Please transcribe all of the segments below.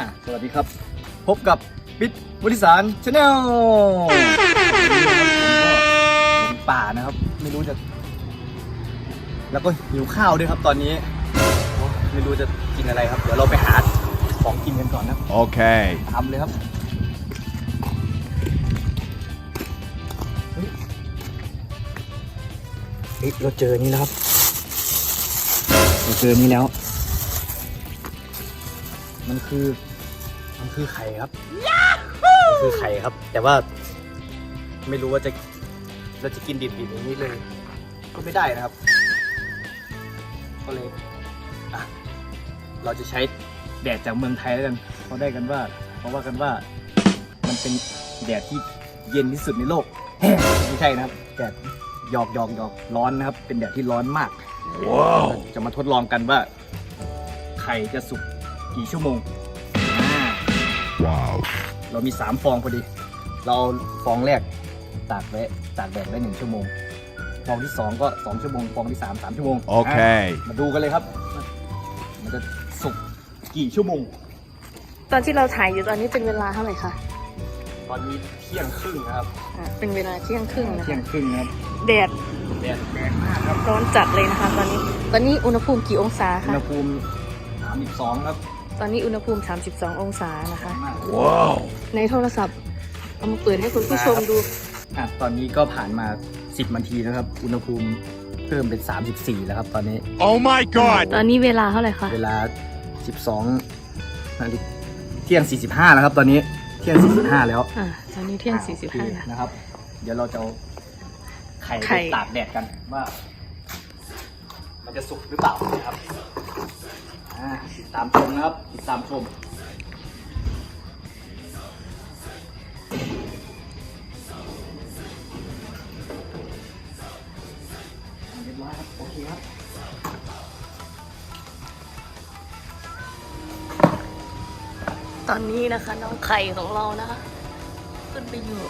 อะสวัสดีครับ พบกับปิดบริสารชาแนลป่านะครับ ไม่รู้จะ แล้วก็หิวข้าวด้วยครับตอนนี้โอ้ไม่รู้จะกินอะไรครับ เดี๋ยวเราไปหาของกินกันก่อนนะ Okay. ตามเลยครับเฮ้ยเฮ้ยเราเจอนี่แล้วครับเราเจอนี่แล้ว มันคือ มันคือไข่ครับมันคือไข่ครับ แต่ว่า ไม่รู้ว่าจะเราจะกินดิบๆอย่างนี้เลย ก็ไม่ได้นะครับ ก็เลยอะเราจะใช้แดดจากเมืองไทยแล้วกันเขาได้กันว่าเขาว่ากันว่า มันเป็นแดดที่เย็นที่สุดในโลก ไม่ใช่นะครับแดดหยอกหยอกหยอกร้อนนะครับ เป็นแดดที่ร้อนมาก Wow. จะมาทดลองกันว่า ไข่จะสุกกี่ชั่วโมงอ่า Wow. เรามี 3 ฟองพอดี เราฟองแรกตากไว้ตากแดดไว้หนึ่งชั่วโมง ฟองที่ 2 ก็ 2 ชั่วโมง ฟองที่ 3 3 ชั่วโมงโอเคามาดูกันเลยครับ มันจะสุกกี่ชั่วโมง ตอนที่เราถ่ายอยู่ตอนนี้เป็นเวลาเท่าไหร่คะตอนนี้เที่ยงครึ่งนะครับ อ่าเป็นเวลาเที่ยงครึ่งนะเที่ยคะงครึ่งนะครับแดดแดดแรงมากครับ ร้อนจัดเลยนะคะ ตอนนี้ ตอนนี้อุณหภูมิกี่องศาอุณคะ หภูมิ32ครับ ตอนนี้อุณหภูมิ 32 องศานะคะมาก Wow. ในโทรศัพท์เอามาเปิดให้คุณผู้ชมดู อะตอนนี้ก็ผ่านมา 10นาทีแล้วครับ อุณหภูมิเพิ่มเป็น 34 แล้วครับตอนนี้ Oh my god. ตอนนี้เวลาเท่าไหร่คะ เวลา 12นาฬิกาเที่ยง 45 แล้วครับ ตอนนี้เที่ยง 45 แล้วอ่าตอนนี้เที่ยงอะโอเค45นะนะครับ เดี๋ยวเราจะเอาไข่ไข่ ไปตากแดดกันว่า มันจะสุกหรือเปล่านะครับอ่า ติดตามชมนะครับ ติดตามชม เรียบร้อยครับ โอเคครับตอนนี้นะคะน้องไข่ของเรานะคะ ขึ้นไปอยู่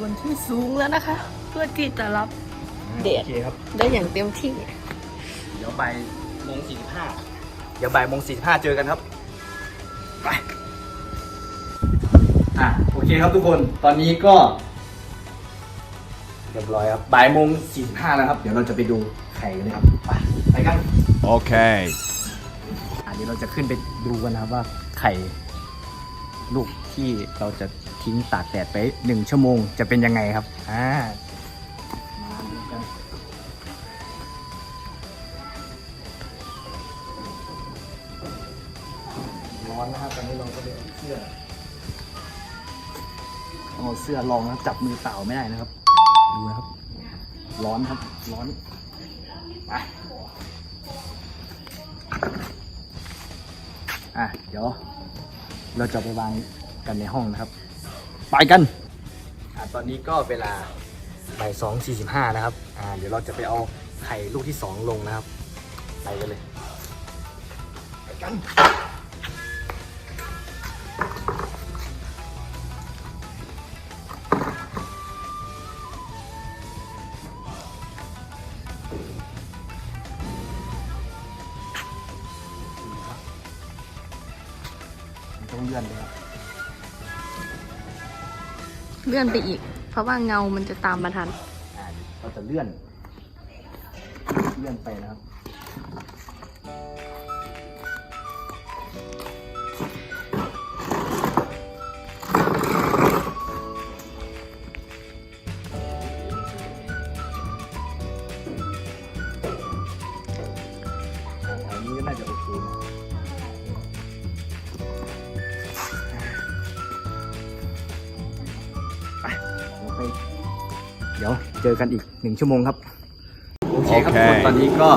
บนที่สูงแล้วนะคะ เพื่อที่จะรับแดดโอเคครับ ได้อย่างเต็มที่ เดี๋ยวบ่าย โมงสี่สิบห้าเดี๋ยวบ่ายโมงสี่สิบห้าเจอกันครับไปอะโอเคครับทุกคนตอนนี้ก็เรียบร้อยครับบ่ายโมงสี่สิบห้าแล้วครับ เดี๋ยวเราจะไปดูไข่กันเลยครับไปไปกัน Okay. อะเดี๋ยวเราจะขึ้นไปดูกันนะครับว่าไข่ลูกที่เราจะทิ้งตากแดดไปหนึ่งชั่วโมงจะเป็นยังไงครับอ่ามา อนนะครับตอนนี้เราก็เลยเอาเสื้อเอาเสื้อรองนะจับมือเปล่าไม่ได้นะครับ ดูนะครับ ร้อนครับ ร้อนไปอะ เดี๋ยว เราจะไปวางกันในห้องนะครับ ไปกัน อะตอนนี้ก็เวลาบ่ายสองสี่สิบห้านะครับ อ่า เดี๋ยวเราจะไปเอาไข่ลูกที่สองลงนะครับ ไปกันเลย ไปกัน ลื่อนเลยครับเลื่อนไปอีก เพราะว่าเงามันจะตามมาทัน อ่าเราจะเลื่อน เลื่อนไปนะครับ เดี๋ยวเจอกันอีกหนึ่งชั่วโมงครับ โอเคครับโอเคทุกคนตอนนี้ก็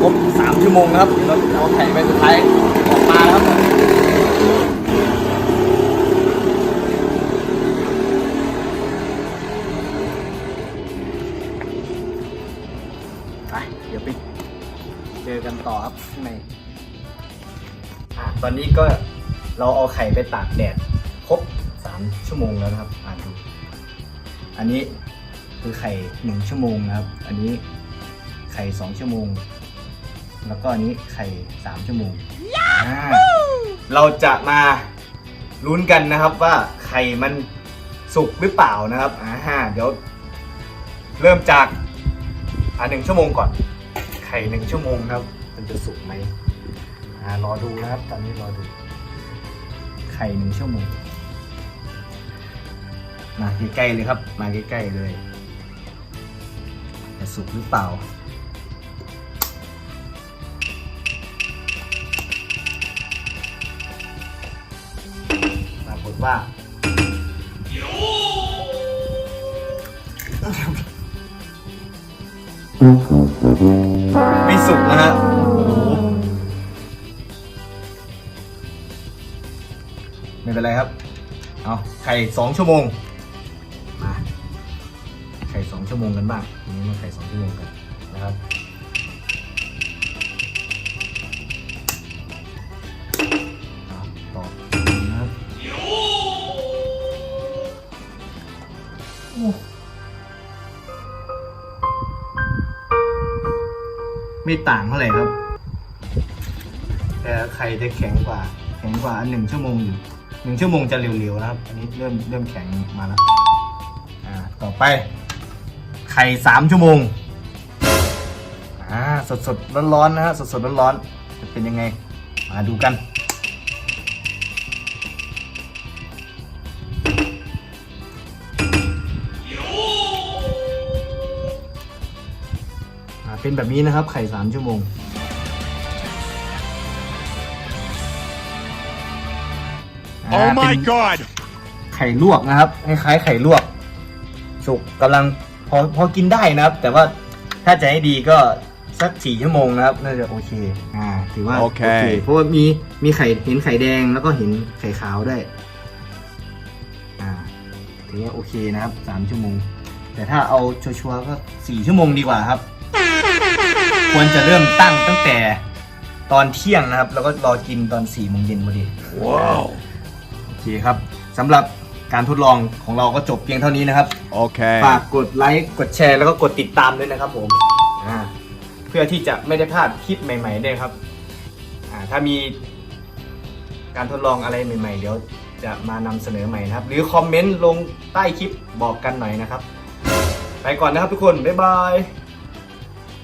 ครบสามชั่วโมงแล้วครับเดี๋ยวเราเอาไข่ไปสุดท้ายออกมาแล้วครับไปเดี๋ยวไปเจอกันต่อครับข้างในอะตอนนี้ก็เราเอาไข่ไปตากแดดครบสามชั่วโมงแล้วนะครับอ่านดูอันนี้ คือไข่หนึ่งชั่วโมงนะครับ อันนี้ไข่สองชั่วโมง แล้วก็อันนี้ไข่สามชั่วโมงอ่าเราจะมาลุ้นกันนะครับว่าไข่มันสุกหรือเปล่านะครับอ่าฮะเดี๋ยวเริ่มจากอ่าหนึ่งชั่วโมงก่อน ไข่หนึ่งชั่วโมงนะครับ มันจะสุกไหมอ่ารอดูนะครับ ตอนนี้รอดู ไข่หนึ่งชั่วโมง มาใกล้ๆเลยครับ มาใกล้ๆเลย จะสุกหรือเปล่า ปรากฏว่าไม่สุกนะฮะโอ้โหไม่เป็นไรครับ เอาไข่สองชั่วโมง ชั่วโมงกันบ้างทีนี้มาไข่ 2 ชั่วโมงกันนะครับต่อนะครับไม่ต่างเท่าไหร่ครับ แต่ไข่จะแข็งกว่า แข็งกว่าหนึ่งชั่วโมงอยู่หนึ่งชั่วโมงจะเหลวๆนะครับ อันนี้เริ่มเริ่มแข็งมาแล้ว อ่า ต่อไป ข่สามชั่วโมงอ่าสดสดร้อนร้อนๆนะฮะสดสดร้อนร้อนๆจะเป็นยังไง มาดูกันอ่าเป็นแบบนี้นะครับไข่สามชั่วโมง Oh อ่าเป็ my น god! ไข่ลวกนะครับคล้ายๆไข่ลวกสุกกำลัง พอพอกินได้นะครับ แต่ว่าถ้าจะให้ดีก็สักสี่ชั่วโมงนะครับน่าจะโอเค อ่า ถือว่าโอเค เพราะว่ามีมีไข่เห็นไข่แดงแล้วก็เห็นไข่ขาวด้วย อ่า ถือว่าโอเคนะครับสามชั่วโมง แต่ถ้าเอาชัวร์ๆก็สี่ชั่วโมงดีกว่าครับ ควรจะเริ่มตั้งตั้งแต่ตอนเที่ยงนะครับ แล้วก็รอกินตอนสี่โมงเย็นพอดี Wow. โอเคครับสำหรับ การทดลองของเราก็จบเพียงเท่านี้นะครับ Okay. ฝากกดไลค์กดแชร์แล้วก็กดติดตามด้วยนะครับผมอ่าเพื่อที่จะไม่ได้พลาดคลิปใหม่ๆด้วยครับอ่าถ้ามีการทดลองอะไรใหม่ๆ เดี๋ยวจะมานำเสนอใหม่นะครับ หรือคอมเมนต์ลงใต้คลิปบอกกันหน่อยนะครับ ไปก่อนนะครับทุกคน บ๊ายบาย